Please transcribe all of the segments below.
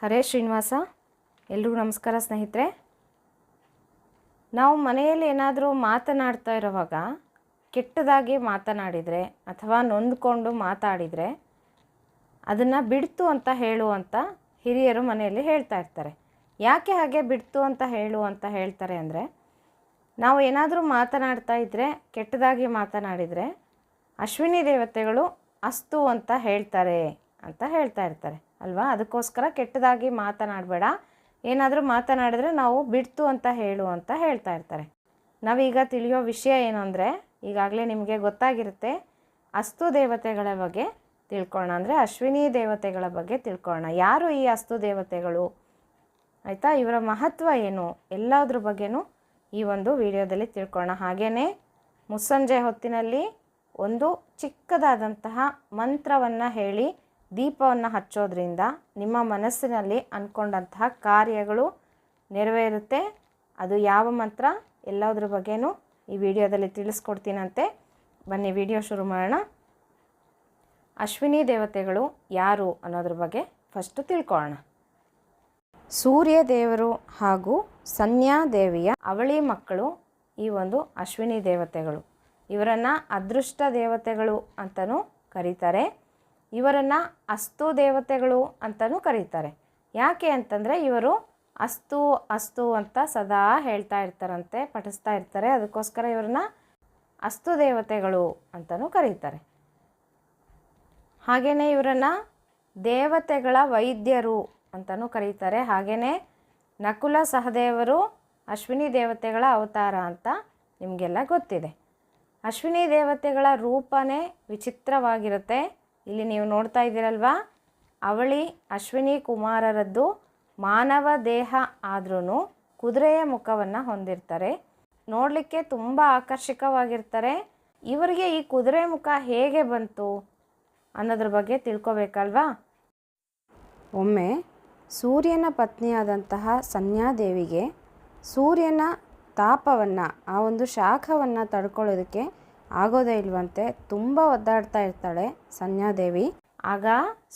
ಹರೇ ಶ್ರೀನಿವಾಸ, ಎಲ್ರಿಗೂ ನಮಸ್ಕಾರ ಸ್ನೇಹಿತರೆ. ನಾವು ಮನೆಯಲ್ಲಿ ಏನಾದರೂ ಮಾತನಾಡ್ತಾ ಇರುವಾಗ, ಕೆಟ್ಟದಾಗಿ ಮಾತನಾಡಿದರೆ ಅಥವಾ ನೊಂದ್ಕೊಂಡು ಮಾತಾಡಿದರೆ ಅದನ್ನು ಬಿಡ್ತು ಅಂತ ಹೇಳು ಅಂತ ಹಿರಿಯರು ಮನೆಯಲ್ಲಿ ಹೇಳ್ತಾ ಇರ್ತಾರೆ. ಯಾಕೆ ಹಾಗೆ ಬಿಡ್ತು ಅಂತ ಹೇಳು ಅಂತ ಹೇಳ್ತಾರೆ ಅಂದರೆ, ನಾವು ಏನಾದರೂ ಮಾತನಾಡ್ತಾ ಇದ್ದರೆ ಕೆಟ್ಟದಾಗಿ ಮಾತನಾಡಿದರೆ ಅಶ್ವಿನಿ ದೇವತೆಗಳು ಅಸ್ತು ಅಂತ ಹೇಳ್ತಾರೆ. ಅಂತ ಹೇಳ್ತಾ ಇರ್ತಾರೆ, ಅಲ್ವಾ? ಅದಕ್ಕೋಸ್ಕರ ಕೆಟ್ಟದಾಗಿ ಮಾತನಾಡಬೇಡ. ಏನಾದರೂ ಮಾತನಾಡಿದ್ರೆ ನಾವು ಬಿಡ್ತು ಅಂತ ಹೇಳು ಅಂತ ಹೇಳ್ತಾ ಇರ್ತಾರೆ. ನಾವೀಗ ತಿಳಿಯೋ ವಿಷಯ ಏನು ಅಂದರೆ, ಈಗಾಗಲೇ ನಿಮಗೆ ಗೊತ್ತಾಗಿರುತ್ತೆ, ಅಸ್ತು ದೇವತೆಗಳ ಬಗ್ಗೆ ತಿಳ್ಕೊಳ್ಳೋಣ ಅಂದರೆ ಅಶ್ವಿನಿ ದೇವತೆಗಳ ಬಗ್ಗೆ ತಿಳ್ಕೊಳ್ಳೋಣ. ಯಾರು ಈ ಅಸ್ತು ದೇವತೆಗಳು? ಆಯಿತಾ? ಇವರ ಮಹತ್ವ ಏನು? ಎಲ್ಲದ್ರ ಬಗ್ಗೆನೂ ಈ ಒಂದು ವಿಡಿಯೋದಲ್ಲಿ ತಿಳ್ಕೊಳ್ಳೋಣ. ಹಾಗೆಯೇ ಮುಸ್ಸಂಜೆ ಹೊತ್ತಿನಲ್ಲಿ ಒಂದು ಚಿಕ್ಕದಾದಂತಹ ಮಂತ್ರವನ್ನು ಹೇಳಿ ದೀಪವನ್ನು ಹಚ್ಚೋದ್ರಿಂದ ನಿಮ್ಮ ಮನಸ್ಸಿನಲ್ಲಿ ಅಂದ್ಕೊಂಡಂತಹ ಕಾರ್ಯಗಳು ನೆರವೇರುತ್ತೆ. ಅದು ಯಾವ ಮಂತ್ರ ಎಲ್ಲದ್ರ ಬಗ್ಗೆನೂ ಈ ವಿಡಿಯೋದಲ್ಲಿ ತಿಳಿಸ್ಕೊಡ್ತೀನಂತೆ. ಬನ್ನಿ, ವಿಡಿಯೋ ಶುರು ಮಾಡೋಣ. ಅಶ್ವಿನಿ ದೇವತೆಗಳು ಯಾರು ಅನ್ನೋದ್ರ ಬಗ್ಗೆ ಫಸ್ಟು ತಿಳ್ಕೊಳ್ಳೋಣ. ಸೂರ್ಯ ದೇವರು ಹಾಗೂ ಸನ್ಯಾ ದೇವಿಯ ಅವಳಿ ಮಕ್ಕಳು ಈ ಒಂದು ಅಶ್ವಿನಿ ದೇವತೆಗಳು. ಇವರನ್ನು ಅದೃಷ್ಟ ದೇವತೆಗಳು ಅಂತಲೂ ಕರೀತಾರೆ. ಇವರನ್ನು ಅಸ್ತು ದೇವತೆಗಳು ಅಂತಲೂ ಕರೀತಾರೆ. ಯಾಕೆ ಅಂತಂದರೆ ಇವರು ಅಸ್ತು ಅಸ್ತು ಅಂತ ಸದಾ ಹೇಳ್ತಾ ಇರ್ತಾರಂತೆ, ಪಠಿಸ್ತಾ ಇರ್ತಾರೆ. ಅದಕ್ಕೋಸ್ಕರ ಇವ್ರನ್ನ ಅಸ್ತು ದೇವತೆಗಳು ಅಂತಲೂ ಕರೀತಾರೆ. ಹಾಗೆಯೇ ಇವರನ್ನು ದೇವತೆಗಳ ವೈದ್ಯರು ಅಂತಲೂ ಕರೀತಾರೆ. ಹಾಗೆಯೇ ನಕುಲ ಸಹದೇವರು ಅಶ್ವಿನಿ ದೇವತೆಗಳ ಅವತಾರ ಅಂತ ನಿಮಗೆಲ್ಲ ಗೊತ್ತಿದೆ. ಅಶ್ವಿನಿ ದೇವತೆಗಳ ರೂಪನೇ ವಿಚಿತ್ರವಾಗಿರುತ್ತೆ. ಇಲ್ಲಿ ನೀವು ನೋಡ್ತಾ ಇದ್ದೀರಲ್ವಾ? ಅವಳಿ ಅಶ್ವಿನಿ ಕುಮಾರರದ್ದು ಮಾನವ ದೇಹ ಆದ್ರೂ ಕುದುರೆಯ ಮುಖವನ್ನು ಹೊಂದಿರ್ತಾರೆ. ನೋಡಲಿಕ್ಕೆ ತುಂಬ ಆಕರ್ಷಕವಾಗಿರ್ತಾರೆ. ಇವರಿಗೆ ಈ ಕುದುರೆ ಮುಖ ಹೇಗೆ ಬಂತು ಅನ್ನೋದ್ರ ಬಗ್ಗೆ ತಿಳ್ಕೊಬೇಕಲ್ವಾ? ಒಮ್ಮೆ ಸೂರ್ಯನ ಪತ್ನಿಯಾದಂತಹ ಸನ್ಯಾದೇವಿಗೆ ಸೂರ್ಯನ ತಾಪವನ್ನು, ಆ ಒಂದು ಶಾಖವನ್ನು ತಡ್ಕೊಳ್ಳೋದಕ್ಕೆ ಆಗೋದೇ ಇಲ್ವಂತೆ ತುಂಬ ಒದ್ದಾಡ್ತಾ ಇರ್ತಾಳೆ ಸಂಜ್ಞಾದೇವಿ ಆಗ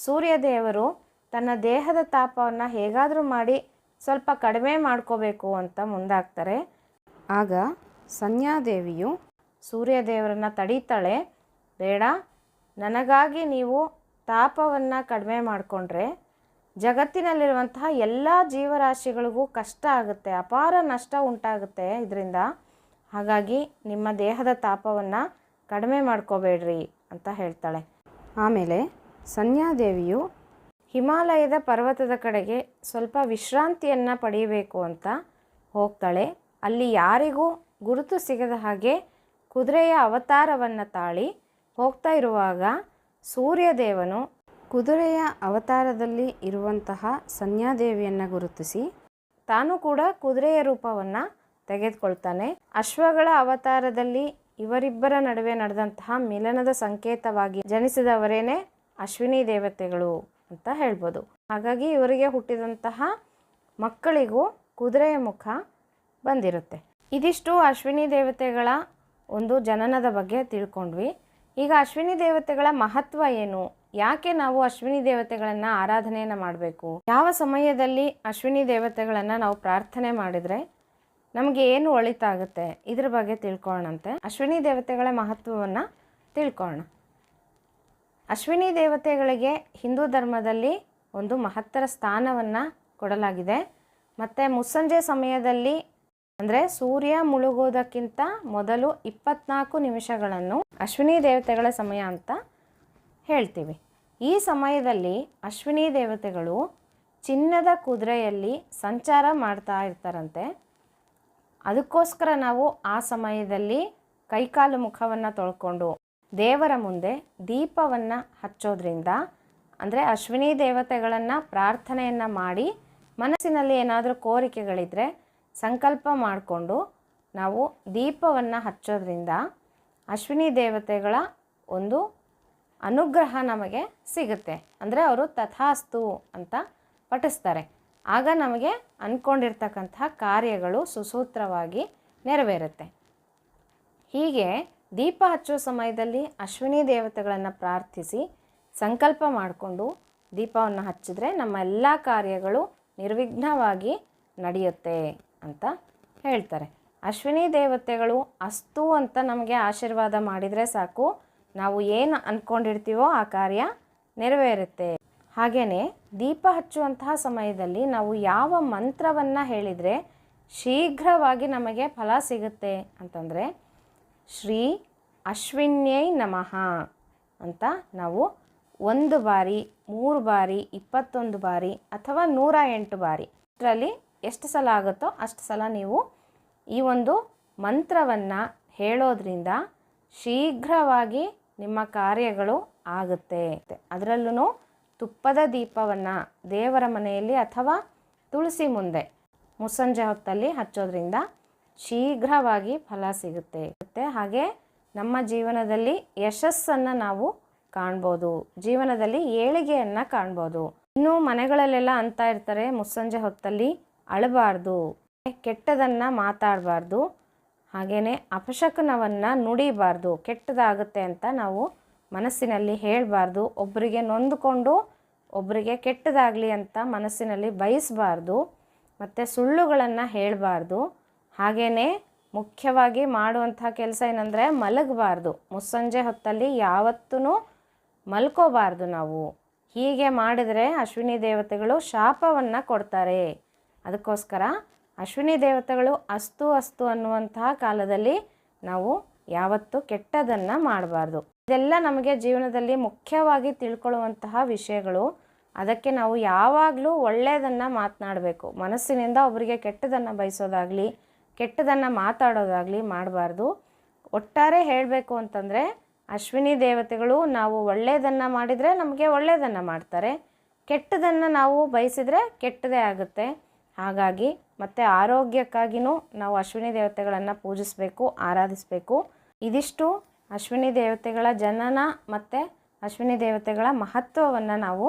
ಸೂರ್ಯದೇವರು ತನ್ನ ದೇಹದ ತಾಪವನ್ನು ಹೇಗಾದರೂ ಮಾಡಿ ಸ್ವಲ್ಪ ಕಡಿಮೆ ಮಾಡ್ಕೋಬೇಕು ಅಂತ ಮುಂದಾಗ್ತಾರೆ. ಆಗ ಸಂಜ್ಞಾದೇವಿಯು ಸೂರ್ಯದೇವರನ್ನು ತಡೀತಾಳೆ, ಬೇಡ, ನನಗಾಗಿ ನೀವು ತಾಪವನ್ನು ಕಡಿಮೆ ಮಾಡಿಕೊಂಡ್ರೆ ಜಗತ್ತಿನಲ್ಲಿರುವಂತಹ ಎಲ್ಲ ಜೀವರಾಶಿಗಳಿಗೂ ಕಷ್ಟ ಆಗುತ್ತೆ, ಅಪಾರ ನಷ್ಟ ಉಂಟಾಗುತ್ತೆ ಇದರಿಂದ. ಹಾಗಾಗಿ ನಿಮ್ಮ ದೇಹದ ತಾಪವನ್ನು ಕಡಿಮೆ ಮಾಡ್ಕೋಬೇಡ್ರಿ ಅಂತ ಹೇಳ್ತಾಳೆ. ಆಮೇಲೆ ಸನ್ಯಾದೇವಿಯು ಹಿಮಾಲಯದ ಪರ್ವತದ ಕಡೆಗೆ ಸ್ವಲ್ಪ ವಿಶ್ರಾಂತಿಯನ್ನು ಪಡೆಯಬೇಕು ಅಂತ ಹೋಗ್ತಾಳೆ. ಅಲ್ಲಿ ಯಾರಿಗೂ ಗುರುತು ಸಿಗದ ಹಾಗೆ ಕುದುರೆಯ ಅವತಾರವನ್ನು ತಾಳಿ ಹೋಗ್ತಾ ಇರುವಾಗ ಸೂರ್ಯದೇವನು ಕುದುರೆಯ ಅವತಾರದಲ್ಲಿ ಇರುವಂತಹ ಸನ್ಯಾದೇವಿಯನ್ನು ಗುರುತಿಸಿ ತಾನು ಕೂಡ ಕುದುರೆಯ ರೂಪವನ್ನು ತೆಗೆದುಕೊಳ್ತಾನೆ. ಅಶ್ವಗಳ ಅವತಾರದಲ್ಲಿ ಇವರಿಬ್ಬರ ನಡುವೆ ನಡೆದಂತಹ ಮಿಲನದ ಸಂಕೇತವಾಗಿ ಜನಿಸಿದವರೇನೆ ಅಶ್ವಿನಿ ದೇವತೆಗಳು ಅಂತ ಹೇಳ್ಬೋದು. ಹಾಗಾಗಿ ಇವರಿಗೆ ಹುಟ್ಟಿದಂತಹ ಮಕ್ಕಳಿಗೂ ಕುದುರೆಯ ಮುಖ ಬಂದಿರುತ್ತೆ. ಇದಿಷ್ಟು ಅಶ್ವಿನಿ ದೇವತೆಗಳ ಒಂದು ಜನನದ ಬಗ್ಗೆ ತಿಳ್ಕೊಂಡ್ವಿ. ಈಗ ಅಶ್ವಿನಿ ದೇವತೆಗಳ ಮಹತ್ವ ಏನು? ಯಾಕೆ ನಾವು ಅಶ್ವಿನಿ ದೇವತೆಗಳನ್ನು ಆರಾಧನೆಯನ್ನು ಮಾಡಬೇಕು? ಯಾವ ಸಮಯದಲ್ಲಿ ಅಶ್ವಿನಿ ದೇವತೆಗಳನ್ನು ನಾವು ಪ್ರಾರ್ಥನೆ ಮಾಡಿದರೆ ನಮಗೆ ಏನು ಒಳಿತಾಗುತ್ತೆ ಇದ್ರ ಬಗ್ಗೆ ತಿಳ್ಕೊಳ್ಳೋಣಂತೆ. ಅಶ್ವಿನಿ ದೇವತೆಗಳ ಮಹತ್ವವನ್ನು ತಿಳ್ಕೊಳ್ಳೋಣ. ಅಶ್ವಿನಿ ದೇವತೆಗಳಿಗೆ ಹಿಂದೂ ಧರ್ಮದಲ್ಲಿ ಒಂದು ಮಹತ್ತರ ಸ್ಥಾನವನ್ನು ಕೊಡಲಾಗಿದೆ. ಮತ್ತು ಮುಸ್ಸಂಜೆ ಸಮಯದಲ್ಲಿ ಅಂದರೆ ಸೂರ್ಯ ಮುಳುಗೋದಕ್ಕಿಂತ ಮೊದಲು ಇಪ್ಪತ್ನಾಲ್ಕು ನಿಮಿಷಗಳನ್ನು ಅಶ್ವಿನಿ ದೇವತೆಗಳ ಸಮಯ ಅಂತ ಹೇಳ್ತೀವಿ. ಈ ಸಮಯದಲ್ಲಿ ಅಶ್ವಿನಿ ದೇವತೆಗಳು ಚಿನ್ನದ ಕುದುರೆಯಲ್ಲಿ ಸಂಚಾರ ಮಾಡ್ತಾ ಇರ್ತಾರಂತೆ. ಅದಕ್ಕೋಸ್ಕರ ನಾವು ಆ ಸಮಯದಲ್ಲಿ ಕೈಕಾಲು ಮುಖವನ್ನು ತೊಳ್ಕೊಂಡು ದೇವರ ಮುಂದೆ ದೀಪವನ್ನು ಹಚ್ಚೋದ್ರಿಂದ, ಅಂದರೆ ಅಶ್ವಿನಿ ದೇವತೆಗಳನ್ನು ಪ್ರಾರ್ಥನೆಯನ್ನು ಮಾಡಿ ಮನಸ್ಸಿನಲ್ಲಿ ಏನಾದರೂ ಕೋರಿಕೆಗಳಿದ್ದರೆ ಸಂಕಲ್ಪ ಮಾಡಿಕೊಂಡು ನಾವು ದೀಪವನ್ನು ಹಚ್ಚೋದ್ರಿಂದ ಅಶ್ವಿನಿ ದೇವತೆಗಳ ಒಂದು ಅನುಗ್ರಹ ನಮಗೆ ಸಿಗುತ್ತೆ. ಅಂದರೆ ಅವರು ತಥಾಸ್ತು ಅಂತ ಪಠಿಸ್ತಾರೆ. ಆಗ ನಮಗೆ ಅಂದ್ಕೊಂಡಿರ್ತಕ್ಕಂತಹ ಕಾರ್ಯಗಳು ಸುಸೂತ್ರವಾಗಿ ನೆರವೇರುತ್ತೆ. ಹೀಗೆ ದೀಪ ಹಚ್ಚೋ ಸಮಯದಲ್ಲಿ ಅಶ್ವಿನಿ ದೇವತೆಗಳನ್ನು ಪ್ರಾರ್ಥಿಸಿ ಸಂಕಲ್ಪ ಮಾಡಿಕೊಂಡು ದೀಪವನ್ನು ಹಚ್ಚಿದ್ರೆ ನಮ್ಮ ಎಲ್ಲ ಕಾರ್ಯಗಳು ನಿರ್ವಿಘ್ನವಾಗಿ ನಡೆಯುತ್ತೆ ಅಂತ ಹೇಳ್ತಾರೆ. ಅಶ್ವಿನಿ ದೇವತೆಗಳು ಅಸ್ತು ಅಂತ ನಮಗೆ ಆಶೀರ್ವಾದ ಮಾಡಿದರೆ ಸಾಕು. ನಾವು ಏನು ಅಂದ್ಕೊಂಡಿರ್ತೀವೋ ಆ ಕಾರ್ಯ ನೆರವೇರುತ್ತೆ. ಹಾಗೆಯೇ ದೀಪ ಹಚ್ಚುವಂತಹ ಸಮಯದಲ್ಲಿ ನಾವು ಯಾವ ಮಂತ್ರವನ್ನು ಹೇಳಿದರೆ ಶೀಘ್ರವಾಗಿ ನಮಗೆ ಫಲ ಸಿಗುತ್ತೆ ಅಂತಂದರೆ, ಶ್ರೀ ಅಶ್ವಿನ್ಯೈ ನಮಃ ಅಂತ ನಾವು ಒಂದು ಬಾರಿ, ಮೂರು ಬಾರಿ, ಇಪ್ಪತ್ತೊಂದು ಬಾರಿ ಅಥವಾ ನೂರ ಎಂಟು ಬಾರಿ ಇದರಲ್ಲಿ ಎಷ್ಟು ಸಲ ಆಗುತ್ತೋ ಅಷ್ಟು ಸಲ ನೀವು ಈ ಒಂದು ಮಂತ್ರವನ್ನು ಹೇಳೋದ್ರಿಂದ ಶೀಘ್ರವಾಗಿ ನಿಮ್ಮ ಕಾರ್ಯಗಳು ಆಗುತ್ತೆ. ಅದರಲ್ಲೂ ತುಪ್ಪದ ದೀಪವನ್ನು ದೇವರ ಮನೆಯಲ್ಲಿ ಅಥವಾ ತುಳಸಿ ಮುಂದೆ ಮುಸ್ಸಂಜೆ ಹೊತ್ತಲ್ಲಿ ಹಚ್ಚೋದ್ರಿಂದ ಶೀಘ್ರವಾಗಿ ಫಲ ಸಿಗುತ್ತೆ. ಮತ್ತು ಹಾಗೆ ನಮ್ಮ ಜೀವನದಲ್ಲಿ ಯಶಸ್ಸನ್ನು ನಾವು ಕಾಣ್ಬೋದು. ಜೀವನದಲ್ಲಿ ಏಳಿಗೆಯನ್ನು ಕಾಣ್ಬೋದು. ಇನ್ನು ಮನೆಗಳಲ್ಲೆಲ್ಲ ಅಂತ ಇರ್ತಾರೆ, ಮುಸ್ಸಂಜೆ ಹೊತ್ತಲ್ಲಿ ಅಳಬಾರ್ದು, ಕೆಟ್ಟದನ್ನು ಮಾತಾಡಬಾರ್ದು ಹಾಗೆಯೇ ಅಪಶಕನವನ್ನು ನುಡಿಬಾರ್ದು, ಕೆಟ್ಟದಾಗುತ್ತೆ ಅಂತ ನಾವು ಮನಸ್ಸಿನಲ್ಲಿ ಹೇಳಬಾರ್ದು ಒಬ್ಬರಿಗೆ ನೊಂದುಕೊಂಡು ಒಬ್ಬರಿಗೆ ಕೆಟ್ಟದಾಗಲಿ ಅಂತ ಮನಸ್ಸಿನಲ್ಲಿ ಬಯಸಬಾರ್ದು, ಮತ್ತು ಸುಳ್ಳುಗಳನ್ನು ಹೇಳಬಾರ್ದು. ಹಾಗೆಯೇ ಮುಖ್ಯವಾಗಿ ಮಾಡುವಂಥ ಕೆಲಸ ಏನಂದರೆ ಮಲಗಬಾರ್ದು. ಮುಸ್ಸಂಜೆ ಹೊತ್ತಲ್ಲಿ ಯಾವತ್ತೂ ಮಲ್ಕೋಬಾರ್ದು ನಾವು. ಹೀಗೆ ಮಾಡಿದರೆ ಅಶ್ವಿನಿ ದೇವತೆಗಳು ಶಾಪವನ್ನು ಕೊಡ್ತಾರೆ. ಅದಕ್ಕೋಸ್ಕರ ಅಶ್ವಿನಿ ದೇವತೆಗಳು ಅಸ್ತು ಅಸ್ತು ಅನ್ನುವಂತಹ ಕಾಲದಲ್ಲಿ ನಾವು ಯಾವತ್ತೂ ಕೆಟ್ಟದನ್ನು ಮಾಡಬಾರ್ದು. ಇದೆಲ್ಲ ನಮಗೆ ಜೀವನದಲ್ಲಿ ಮುಖ್ಯವಾಗಿ ತಿಳ್ಕೊಳ್ಳುವಂತಹ ವಿಷಯಗಳು. ಅದಕ್ಕೆ ನಾವು ಯಾವಾಗಲೂ ಒಳ್ಳೆಯದನ್ನು ಮಾತನಾಡಬೇಕು. ಮನಸ್ಸಿನಿಂದ ಒಬ್ಬರಿಗೆ ಕೆಟ್ಟದನ್ನು ಬಯಸೋದಾಗಲಿ, ಕೆಟ್ಟದನ್ನು ಮಾತಾಡೋದಾಗಲಿ ಮಾಡಬಾರ್ದು. ಒಟ್ಟಾರೆ ಹೇಳಬೇಕು ಅಂತಂದರೆ, ಅಶ್ವಿನಿ ದೇವತೆಗಳು ನಾವು ಒಳ್ಳೆಯದನ್ನು ಮಾಡಿದರೆ ನಮಗೆ ಒಳ್ಳೆಯದನ್ನು ಮಾಡ್ತಾರೆ. ಕೆಟ್ಟದನ್ನು ನಾವು ಬಯಸಿದರೆ ಕೆಟ್ಟದೇ ಆಗುತ್ತೆ. ಹಾಗಾಗಿ ಮತ್ತು ಆರೋಗ್ಯಕ್ಕಾಗಿಯೂ ನಾವು ಅಶ್ವಿನಿ ದೇವತೆಗಳನ್ನು ಪೂಜಿಸಬೇಕು, ಆರಾಧಿಸಬೇಕು. ಇದಿಷ್ಟು. ಅಶ್ವಿನಿ ದೇವತೆಗಳ ಜನನ ಮತ್ತು ಅಶ್ವಿನಿ ದೇವತೆಗಳ ಮಹತ್ವವನ್ನು ನಾವು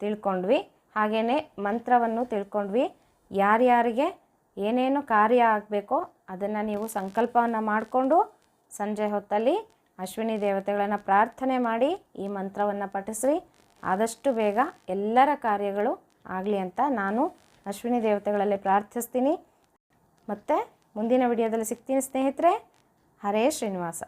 ತಿಳ್ಕೊಂಡ್ವಿ. ಹಾಗೆಯೇ ಮಂತ್ರವನ್ನು ತಿಳ್ಕೊಂಡ್ವಿ. ಯಾರ್ಯಾರಿಗೆ ಏನೇನು ಕಾರ್ಯ ಆಗಬೇಕೋ ಅದನ್ನು ನೀವು ಸಂಕಲ್ಪವನ್ನು ಮಾಡಿಕೊಂಡು ಸಂಜೆ ಹೊತ್ತಲ್ಲಿ ಅಶ್ವಿನಿ ದೇವತೆಗಳನ್ನು ಪ್ರಾರ್ಥನೆ ಮಾಡಿ ಈ ಮಂತ್ರವನ್ನು ಪಠಿಸ್ರಿ. ಆದಷ್ಟು ಬೇಗ ಎಲ್ಲರ ಕಾರ್ಯಗಳು ಆಗಲಿ ಅಂತ ನಾನು ಅಶ್ವಿನಿ ದೇವತೆಗಳಲ್ಲಿ ಪ್ರಾರ್ಥಿಸ್ತೀನಿ. ಮತ್ತು ಮುಂದಿನ ವಿಡಿಯೋದಲ್ಲಿ ಸಿಗ್ತೀನಿ ಸ್ನೇಹಿತರೆ. ಹರೇ ಶ್ರೀನಿವಾಸ.